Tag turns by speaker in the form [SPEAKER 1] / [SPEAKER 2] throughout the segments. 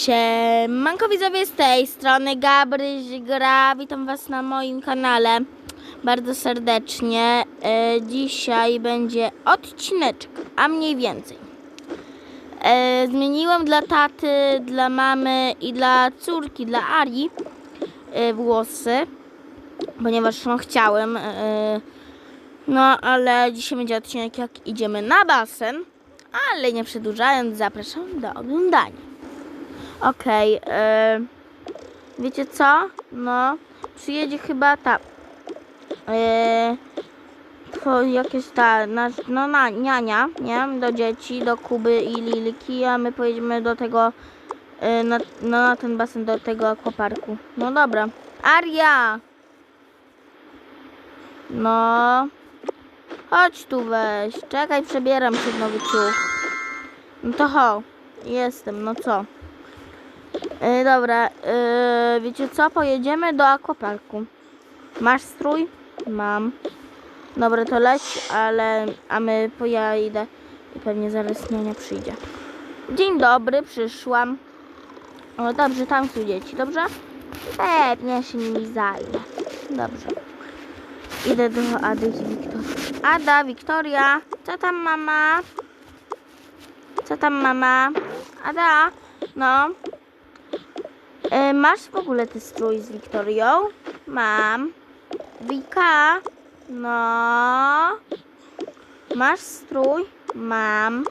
[SPEAKER 1] Siemanko widzowie z tej strony Gabryś Gra, witam was na moim kanale bardzo serdecznie. E, dzisiaj będzie odcineczek, a mniej więcej. E, zmieniłem dla taty, dla mamy i dla córki, dla Ari e, włosy, ponieważ no chciałem. E, no ale dzisiaj będzie odcinek jak idziemy na basen, ale nie przedłużając zapraszam do oglądania. Okej, e, wiecie co? No, przyjedzie chyba ta. E, to jakieś ta, nasz, no na, niania, nie? Do dzieci, do Kuby i Lilki, a my pojedziemy do tego, e, na, no, na ten basen, do tego akwaparku. No dobra. Aria! No. Chodź tu weź. Czekaj, przebieram się w nowy ciuch. No to ho. Jestem, no co? E, dobra, e, wiecie co? Pojedziemy do akwaparku. Masz strój? Mam. Dobra, to leć, ale a my po ja idę i pewnie zaraz niania przyjdzie. Dzień dobry, przyszłam. O, dobrze, tam są dzieci, dobrze? Pewnie się nimi zajmę. Dobrze. Idę do Ady i Wiktorii. Ada, Wiktoria, co tam mama? Co tam mama? Ada, no. E, masz w ogóle ten strój z Wiktorią? Mam. Wika? No. Masz strój? Mam.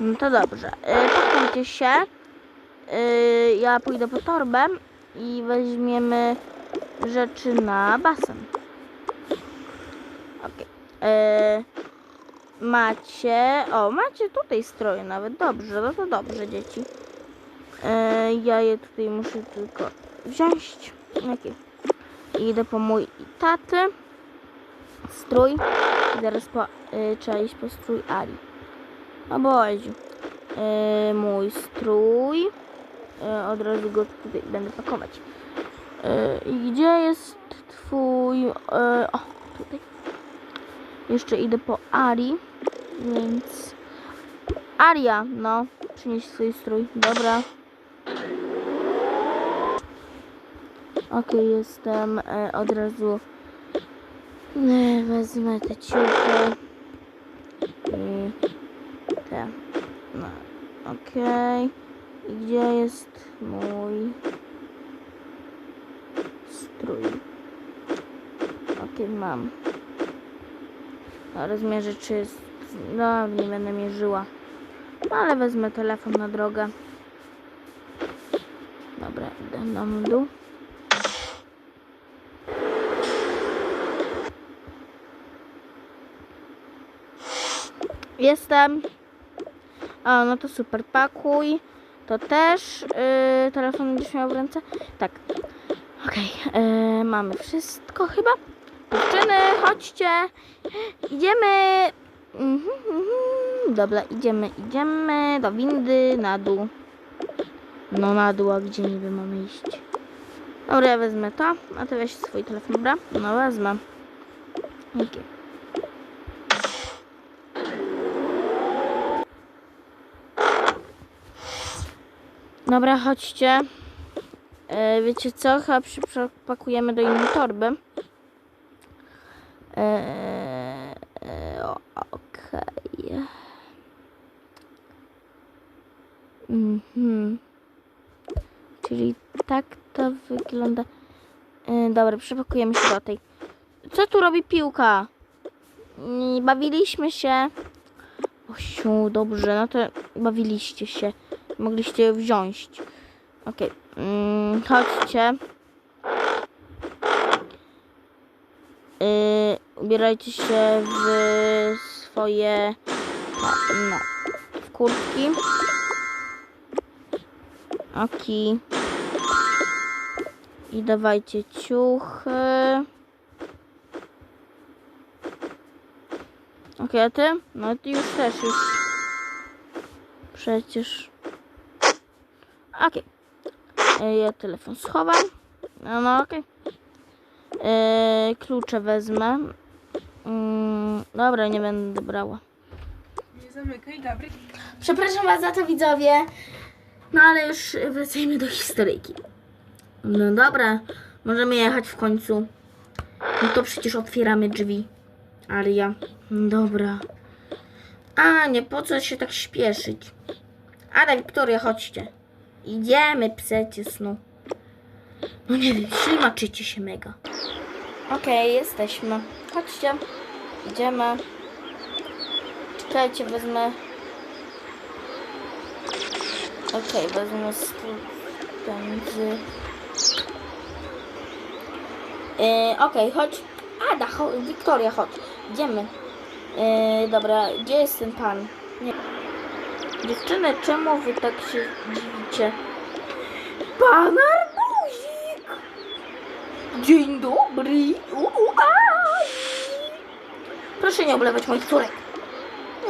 [SPEAKER 1] No to dobrze. E, pakujcie się. E, ja pójdę po torbę i weźmiemy rzeczy na basen. E, Macie. O, macie tutaj stroje nawet. Dobrze, no to dobrze, dzieci. E, ja je tutaj muszę tylko wziąć. Okay. Idę po mój taty. Strój. I zaraz po, e, trzeba iść po strój Ali. O Boziu. E, mój strój. E, od razu go tutaj będę pakować. E, gdzie jest twój... E, o, tutaj. Jeszcze idę po Ari. Więc... Aria, no. Przynieś swój strój. Dobra. Okej, jestem e, od razu. E, wezmę te ciuchy. I te. No, okej. I gdzie jest mój strój? Okej, mam. No, rozmierzę, czy jest. No, nie będę mierzyła. No, ale wezmę telefon na drogę. Dobra, idę na dół. Jestem. O, no to super. Pakuj. To też. Yy, telefon będziesz miał w ręce? Tak. Okej. yy, mamy wszystko chyba. Dziewczyny, chodźcie. Idziemy. Mhm, mhm. Dobra, idziemy, idziemy do windy, na dół. No na dół, a gdzie niby mamy iść? Dobra, ja wezmę to, a ty weź swój telefon, dobra? No wezmę. Okej. Dobra, chodźcie. E, wiecie co? Chyba przypakujemy do innej torby. E, e, Okej. Mhm. Czyli tak to wygląda. E, dobra, przepakujemy się do tej. Co tu robi piłka? Nie bawiliśmy się. Osiu, dobrze, no to bawiliście się. Mogliście wziąć. Okej, mm, chodźcie. Yy, ubierajcie się w swoje no, w kurtki. Oki. I dawajcie ciuchy. Okej, a ty? No ty już też już. Przecież. Okej. E, Ja telefon schowam. No, no okej. E, Klucze wezmę. Mm, dobra, nie będę brała.
[SPEAKER 2] Nie zamykaj, Gabry.
[SPEAKER 1] Przepraszam Was za to widzowie. No ale już wracajmy do historyjki. No dobra, możemy jechać w końcu. No to przecież otwieramy drzwi. Aria. Dobra. A, nie po co się tak śpieszyć. Ale Wiktoria, chodźcie. Idziemy przecież, no. No nie wiem, ślimaczycie się mega. Okej, jesteśmy. Chodźcie. Idziemy. Czekajcie, wezmę... Okej, wezmę stół ten z... Yy, Okej, chodź. Ada, chodź, Wiktoria, chodź. Idziemy. Yy, dobra, gdzie jest ten pan? Nie. Dziewczyny, czemu wy tak się dziwicie? Pan Arbuzik! Dzień dobry! Uu, aj! Proszę nie oblewać moich córek.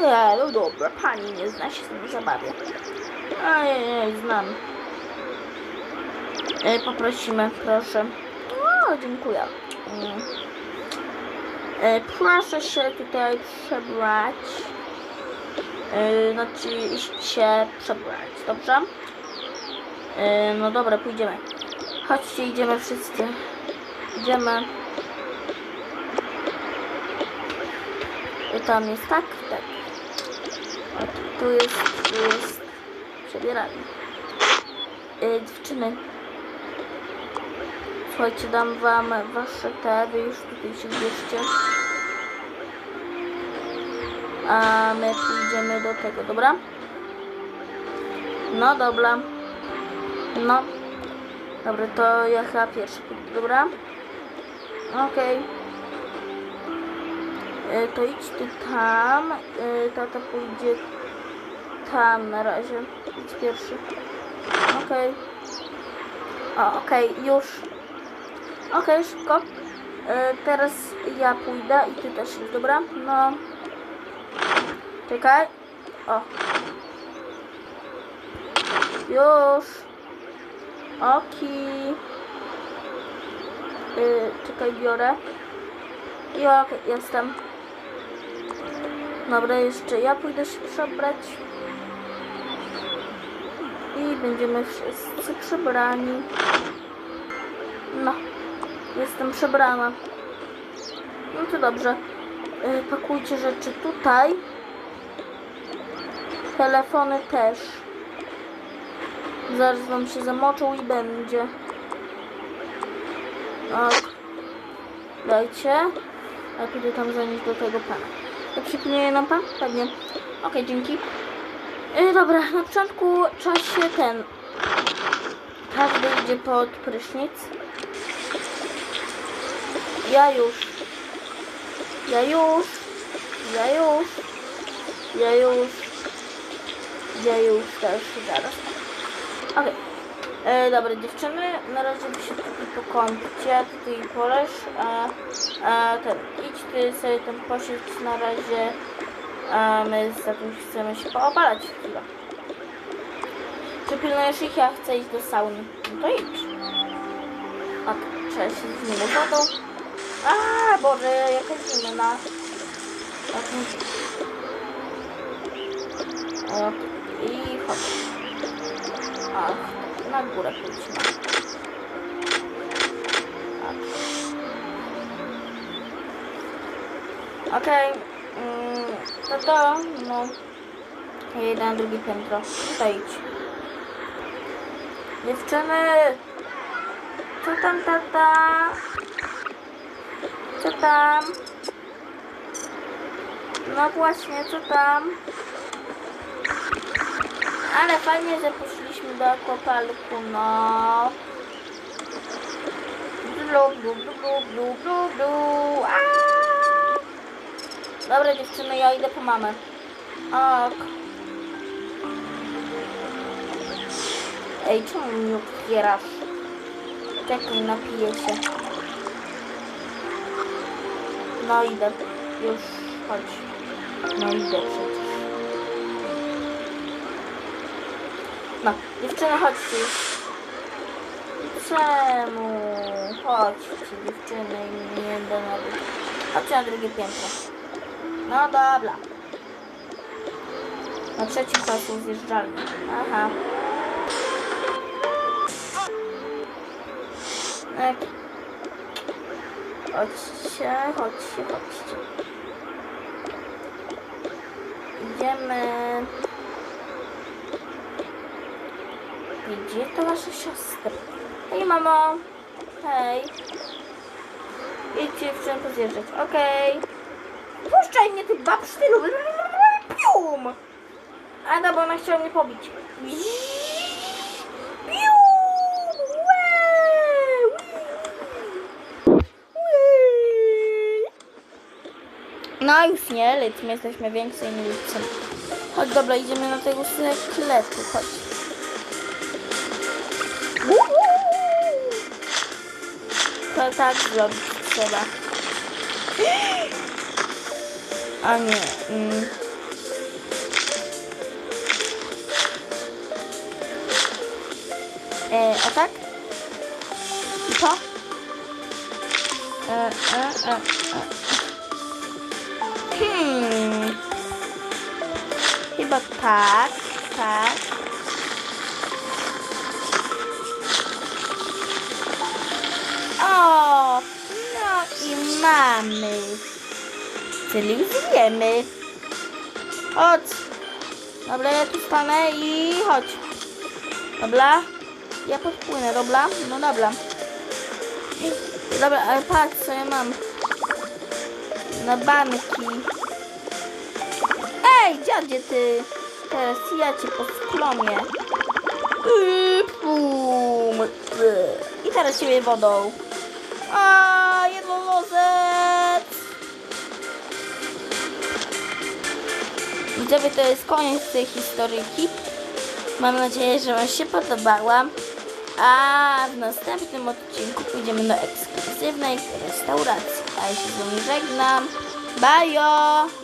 [SPEAKER 1] Nie, no dobra, pani nie zna się z tym zabawie. A nie, nie, znam. E, poprosimy, proszę. O, dziękuję. Mm. E, proszę się tutaj przebrać. E, znaczy iść się przebrać, dobrze? E, no dobra, pójdziemy. Chodźcie, idziemy wszyscy. Idziemy. I tam jest tak, tak. Tu- jest, tu jest przebieranie. E, dziewczyny. Słuchajcie, dam wam wasze te, wy już tutaj się bierzcie. A my pójdziemy do tego, dobra? No dobra. No. Dobra, to ja chyba pierwszy dobra? Okej. E, To idź ty tam. E, Tata pójdzie tam na razie. Idź pierwszy. Okej. O, okej, już. Okej, szybko. E, teraz ja pójdę i ty też dobra? No. Czekaj. O. Już. Oki. Y, czekaj, biorę. I okej, jestem. Dobra, jeszcze ja pójdę się przebrać. I będziemy wszyscy przebrani. No, jestem przebrana. No to dobrze. Y, pakujcie rzeczy tutaj. Telefony też. Zaraz wam się zamoczą i będzie. Ok. Dajcie. A pójdę tam zanieść do tego pana. Jak przypilnuje nam pan? Pewnie. Okej, dzięki. Yy, dobra, na początku trzeba się ten... Każdy idzie pod prysznic. Ja już. Ja już. Ja już. Ja już. Ja już też zaraz. Okej. E, Dobra, dziewczyny, na razie się tutaj pokąpcie, tutaj poleż, a, a ten, idź ty sobie tam posiedź na razie, a my z takim chcemy się poopalać chwilę. Przypilnujesz ich, ja chcę iść do sauny. No to idź. Ok, trzeba się z nimi wodą. A, Boże, jaka zimna. Ok. Ok, i chodź. Ach, na górę pójdźmy. Tak. Okej, mm, to to, no. Ja idę na drugie piętro. Tutaj idź. Dziewczyny! Co tam, tata? Co tam? No właśnie, co tam? Ale fajnie, że poszliśmy do akwaparku, no. Blu, blu, blu, blu, blu, blu! Dobra dziewczyny, ja idę po mamę. Ok. Ej, czemu mi otwierasz? Czekaj, napiję się. No idę. Już, chodź. No idę przecież. Dziewczyny, chodźcie. Czemu? Chodźcie, dziewczyny, nie do nowych. Chodźcie na drugie piętro. No dobra. Na trzecim pasu zjeżdżalni. Aha. Tak. Chodźcie, chodźcie, chodźcie. Idziemy. Gdzie to wasza siostra? Hej, mamo. Hej. Idźcie w pozjeżdżać. Okej. Puszczaj mnie, ty babsztylu. Pium. A no, bo ona chciała mnie pobić. No już nie, lecz my jesteśmy więcej niż. Chodź, dobra, idziemy na tego sklepu, chodź. To tak zrobić trzeba. A nie. Mm. E, a tak? I to? E, e, e, e. Hmm. Chyba tak, tak. No i mamy. Czyli wiemy. Chodź. Dobra, ja tu stanę i chodź. Dobra. Ja podpłynę, dobra? No dobra. Dobra, ale patrz co ja mam. Na banki. Ej, dziadzie ty. Teraz ja cię pum. I teraz ciebie wodą. A, jednolozec. Widzowie, to jest koniec tej historyjki. Mam nadzieję, że Wam się podobała. A w następnym odcinku pójdziemy do ekskluzywnej restauracji. A ja się z Wami żegnam. Bajo!